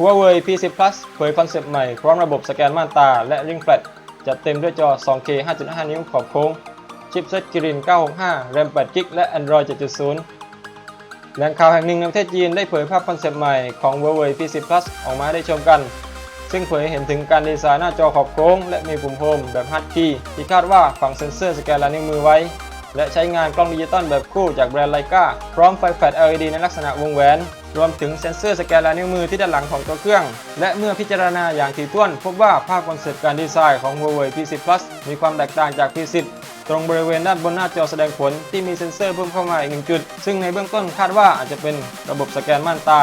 Huawei P10 Plus เผยคอนเซปต์ใหม่พร้อมระบบสแกนม่านตาและ Ring Flat จัดเต็มด้วยจอ 2K 5.5 นิ้วขอบโค้ง ชิปเซ็ตกิริน 965 RAM 8 g b และ Android 7.0 แหล่งข่าวแห่งหนึ่งในประเทศจีนได้เผยภาพคอนเซปต์ใหม่ของ Huawei P10 Plus ออกมาได้ชมกัน ซึ่งเผยเห็นถึงการดีไซน์หน้าจอขอบโค้ง และมีปุ่มโฮมแบบฮัตคีย์ที่คาดว่าฝังเซ็นเซอร์สแกนลายนิ้วมือไว้ และใช้งานกล้องดิจิตอลแบบคู่จากแบรนด์ไลกาพร้อมไฟแฟลช LED ในลักษณะวงแหวน รวมถึงเซ็นเซอร์สแกนลายนิ้วมือที่ด้านหลังของตัวเครื่อง และเมื่อพิจารณาอย่างถี่ถ้วน พบว่าภาพคอนเซปต์การดีไซน์ของ Huawei P10 Plus มีความแตกต่างจาก P10 ตรงบริเวณด้านบนหน้าจอแสดงผลที่มีเซ็นเซอร์เพิ่มเข้ามาอีกหนึ่งจุด ซึ่งในเบื้องต้นคาดว่าอาจจะเป็นระบบสแกนม่านตา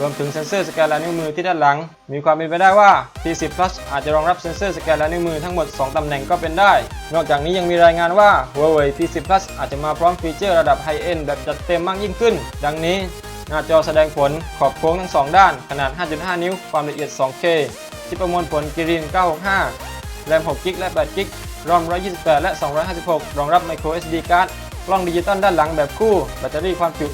รวมถึงเซ็นเซอร์สแกนลายนิ้วมือที่ด้านหลัง มีความเป็นไปได้ว่า P10 Plus อาจจะรองรับเซ็นเซอร์สแกนลายนิ้วมือทั้งหมด 2 ตำแหน่งก็เป็นได้ นอกจากนี้ยังมีรายงานว่า Huawei P10 Plus อาจจะมาพร้อมฟีเจอร์ระดับไฮเอนด์แบบจัดเต็มมากยิ่งขึ้น ดังนี้ หน้าจอแสดงผลขอบโค้งทั้ง 2 ด้าน ขนาด 5.5 นิ้ว ความละเอียด 2K ชิปประมวลผล Kirin 965 แรม6 g b และ8 g b รอม 128 และ 256 รองรับ micro SD card กล้องดิจิตอลด้านหลังแบบคู่ แบตเตอรี่ความจุ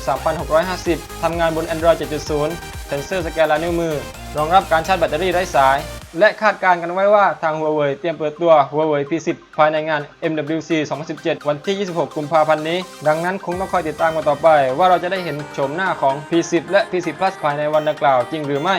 3650 ทำงานบน Android 7.0 เซ็นเซอร์สแกนลายนิ้วมือ รองรับการชาร์จแบตเตอรี่ไร้สาย และคาดการณ์กันไว้ว่าทาง Huawei เตรียมเปิดตัว Huawei P10 ภายในงาน MWC 2017 วันที่ 26 กุมภาพันธ์นี้ ดังนั้นคงต้องคอยติดตามกันต่อไป ว่าเราจะได้เห็นโฉมหน้าของ P10 และ P10 Plus ภายในวันดังกล่าวจริงหรือไม่